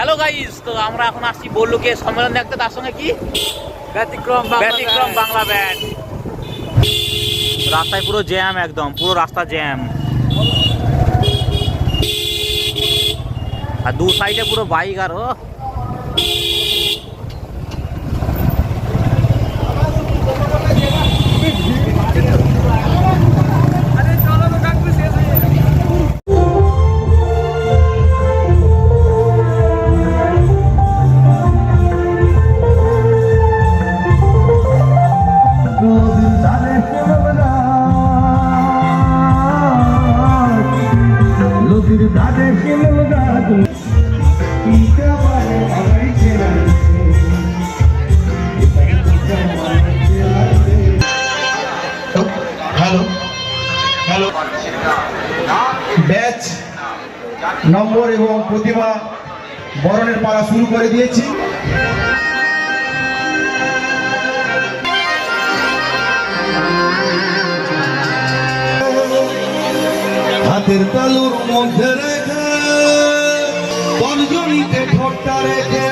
Hello guys তো আমরা এখন আসছি বল্লুকে সম্মেলন দেখতে। তার সঙ্গে কি? ব্যতিক্রম ব্যতিক্রম বাংলা ব্যান্ড। রাস্তায় পুরো জ্যাম একদম পুরো রাস্তা জ্যাম আর দু সাইডে পুরো বাইক আর ও। বরণের পালা শুরু করে দিয়েছি। হাতের তালুর মধ্যে রেখে তর্জনীতে ঠোঁটটা রেখে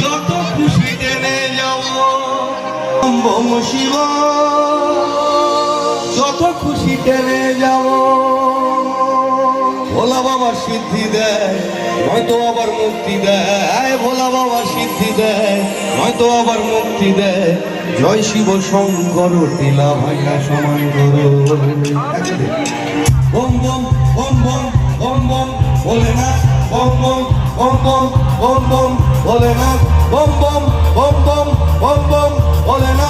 যত খুশি টেনে যাও। শিব, যত খুশি টেনে যাব। ভোলা বাবার সিদ্ধি দেয়, নয়তো আবার মুক্তি দেয়। ভোলা বাবার সিদ্ধি দেয়, নয়তো আবার মুক্তি দেয়। জয় শিব শঙ্কর টিলা ভাইয়া সমান করো। ওম বম ওম বম ওম বম, বলে না ওম বম ওম বম ওম বম, বলে না ওম বম ওম বম ওম বম, বলে না।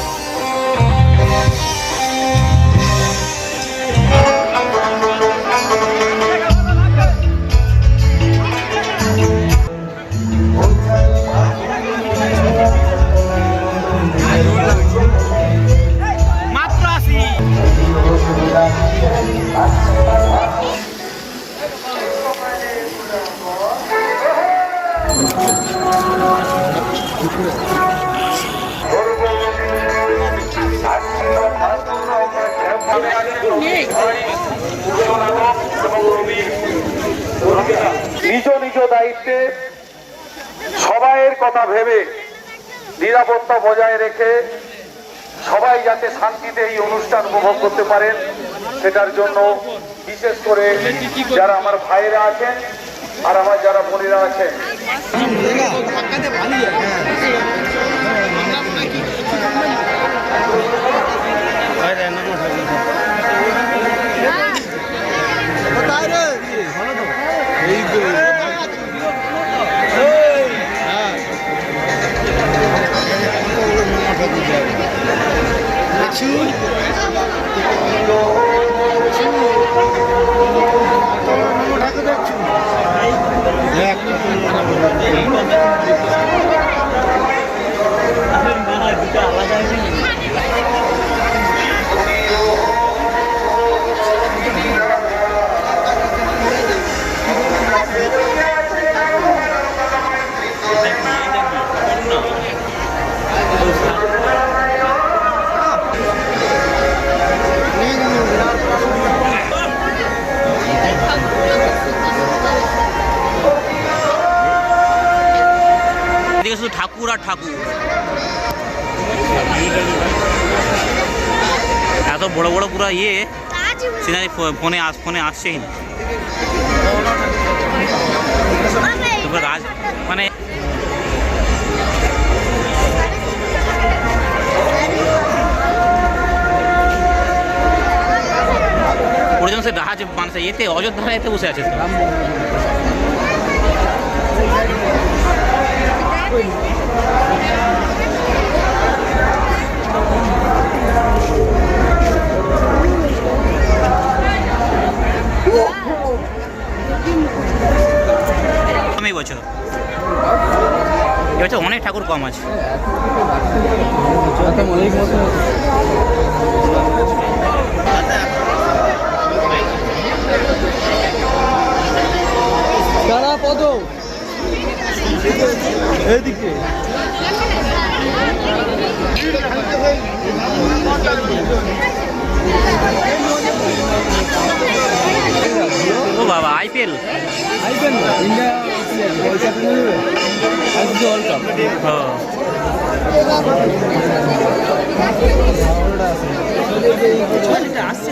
নিজ নিজ দায়িত্বে সবাইয়ের কথা ভেবে নিরাপত্তা বজায় রেখে সবাই যাতে শান্তিতে এই অনুষ্ঠান উপভোগ করতে পারেন, সেটার জন্য বিশেষ করে যারা আমার ভাইয়েরা আছেন আর আমার যারা বোনেরা আছেন পুরো ইয়ে সিনারি ফোনে আস ফোনে আসছেই না তারপরে রাজ মানে সে রাহাজ মানুষ এতে অযোধ্যা এতে বসে আছে কমই বছর। এবছর অনেক ঠাকুর কম আছে। দাঁড়া পদ। এদিকে ও বাবা IPL? IPL India world world cup হ্যাঁ আসছে।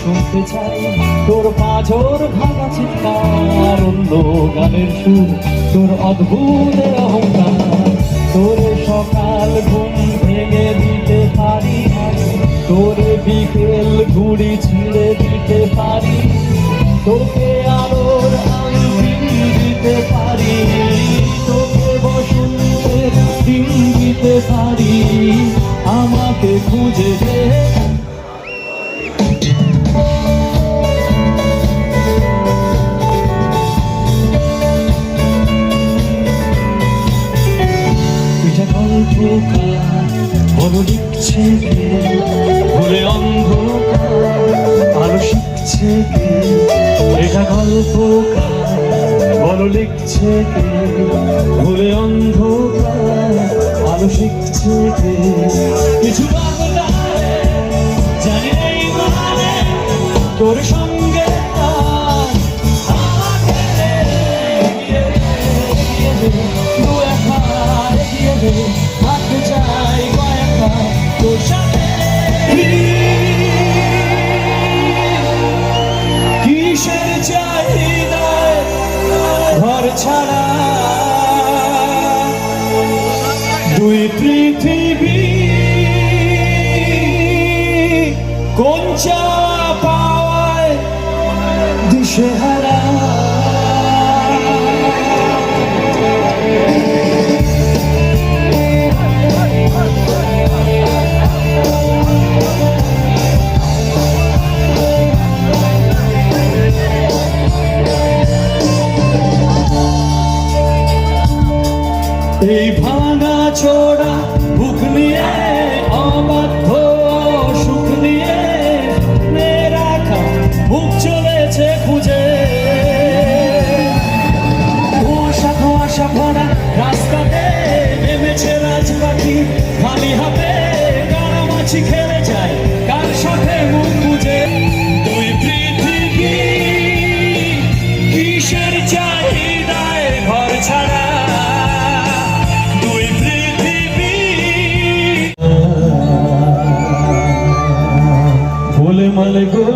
শুনতে চাই। তোর পাঁচর ভাঙা চিৎকার, অন্য গানের সুর। তোর অদ্ভুত অহংকার, তোর সকাল ঘুম ভেঙে দিতে পারি তোর বিকেল ঘুড়ি ছিঁড়ে দিতে পারি তোকে আলোর দিতে পারি তোকে বসন্তের দিন দিতে পারি আমাকে খুঁজে গল্পকার বলো লিখছে ভুলে অন্ধকার, আলো শিখছে এটা গল্পকার লিখছে ভুলে অন্ধকার, আলো শিখছে কিছু জানি তোর সঙ্গে এই ভাঙা ছোড়া বুক নিয়ে, অবাধ্য, সুখ নিয়ে চলেছে খুঁজে। কুয়াশা কুয়াশা ভরা রাস্তাতে নেমেছে রাজ পাখি খালি হাতে কারামাছি খেলে যায়, কার সাথে i Holy Ghost.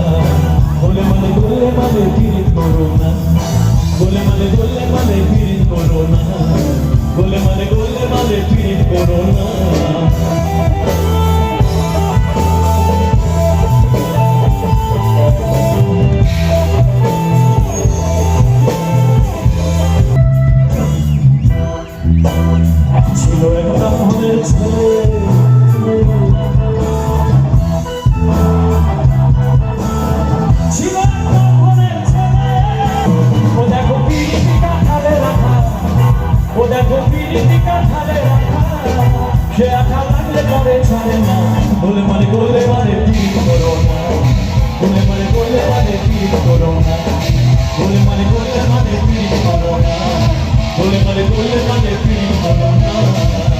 গোলে মালে গোলে মালে পিড়িত করো না গোলে মালে গোলে মালে পিড়িত করো না গোলে মালে গোলে মালে পিড়িত করো ছিল একটা মনের ছিল। পরে না গোলে মানে গোলে মানে পিরিত করো না গোলে মানে গোলে মানে পিরিত করো না গোলে মানে গোলে মানে পিরিত করো না গোলে মানে গোলে মানে পিরিত করো না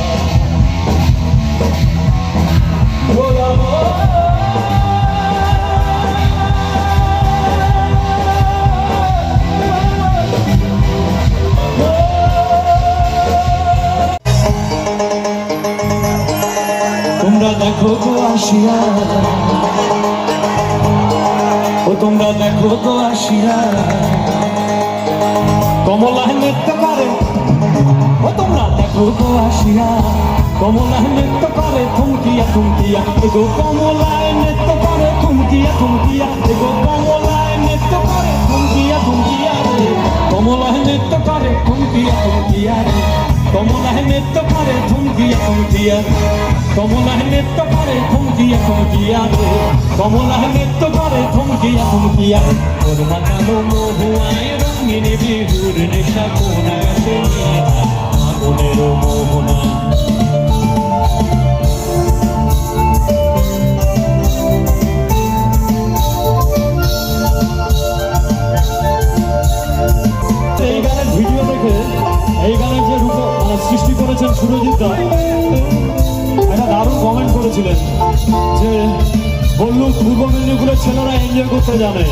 দেখো তো আসিয়া। ও তোমরা দেখো তো আসিয়া। কমলা নৃত্য করে। ও তোমরা দেখো তো আসিয়া। কমলা নৃত্য করে, থুমকিয়া থুমকিয়া। এগো কমলায় নৃত্য করে, থুমকিয়া থুমকিয়া। এগো কমলায় নৃত্য করে, থুমকিয়া থুমকিয়া রে। নৃত্য করে, থুমকিয়া থুমকিয়া রে। কমলায় নৃত্য করে ধুমকিয়া থুমকিয়া কমলায় নৃত্য করে ধুমকিয়া থুমকিয়া রে। কমলায় নৃত্য করে ধুমকিয়া থুমকিয়া ওর মাতালো মহুয়ায় রঙিন বিহুর নেশা কোন গাছে নিয়ে আগুনের মোহনা। করতে জানে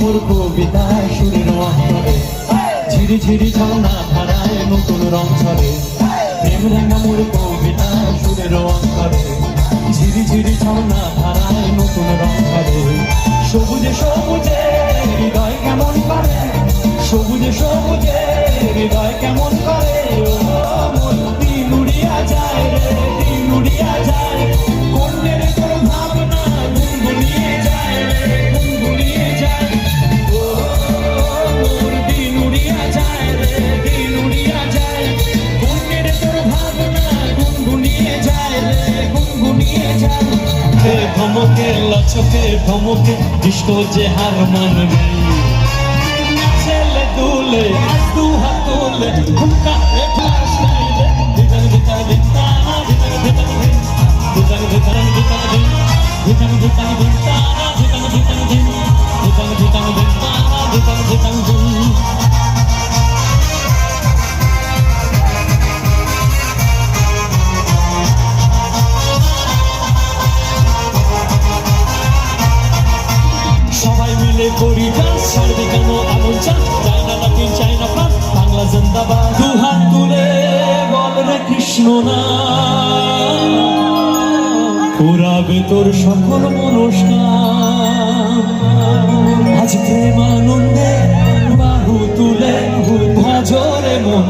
মোর কবিতা সুরের অন্তরে ঝিরি ঝিরি ঝর্ণা ধারায় নতুন রং ছড়ে প্রেম রাঙা মোর কবিতা সুরের অন্তরে ঝিরি ঝিরি ঝর্ণা হে ধমকে লচকে ধমকে ডিস্কো যে হার মানবে ছেলে দুলে দু হাত তুলে হুকা রে ফ্লাশ লাইলে ভিতর ভিতর ভিতানা ভিতর ভিতর ভিতর ভিতর পুরাবে তোর সকল মনস্কার আজ আনন্দে বাহু তুলে, ভজরে মন।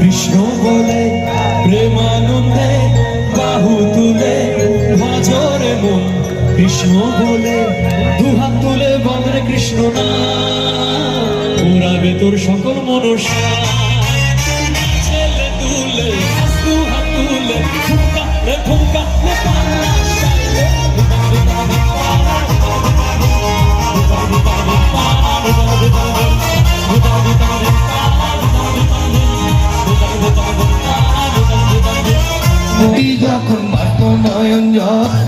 কৃষ্ণ বলে প্রেম আনন্দে বাহু তুলে, ভজরে মন। কৃষ্ণ বলে দুহাত তুলে বলে কৃষ্ণ না পুরাবে তোর সকল মনস্কার Yeah.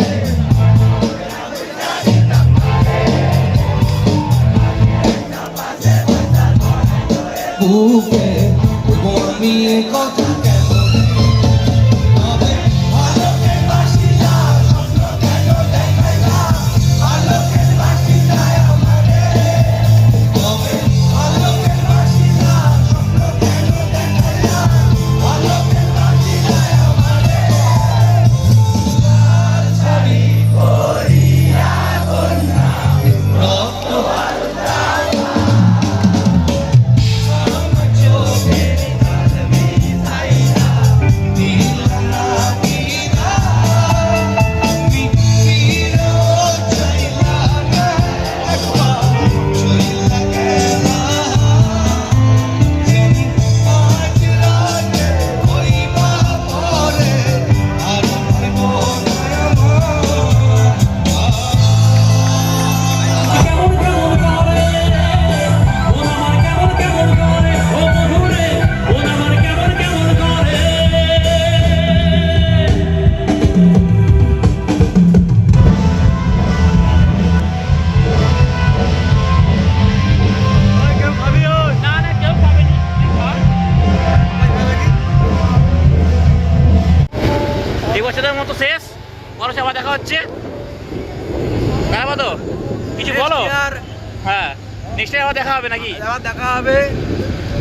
হ্যাঁ নেক্সট টাইম আবার দেখা হবে নাকি? আবার দেখা হবে।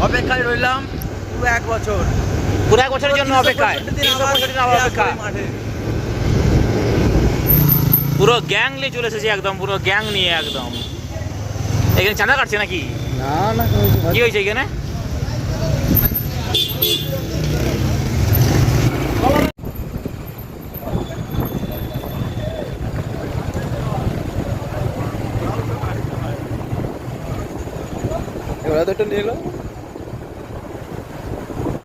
অপেক্ষায় রইলাম পুরো এক বছর। পুরো এক বছরের জন্য অপেক্ষায়? তিনশো পঁয়ষট্টি দিন আবার অপেক্ষা পুরো গ্যাং নিয়ে চলে এসেছি একদম পুরো গ্যাং নিয়ে একদম। এখানে চাঁদা কাটছে নাকি? না না কি হয়েছে এখানে? একটা নিয়ে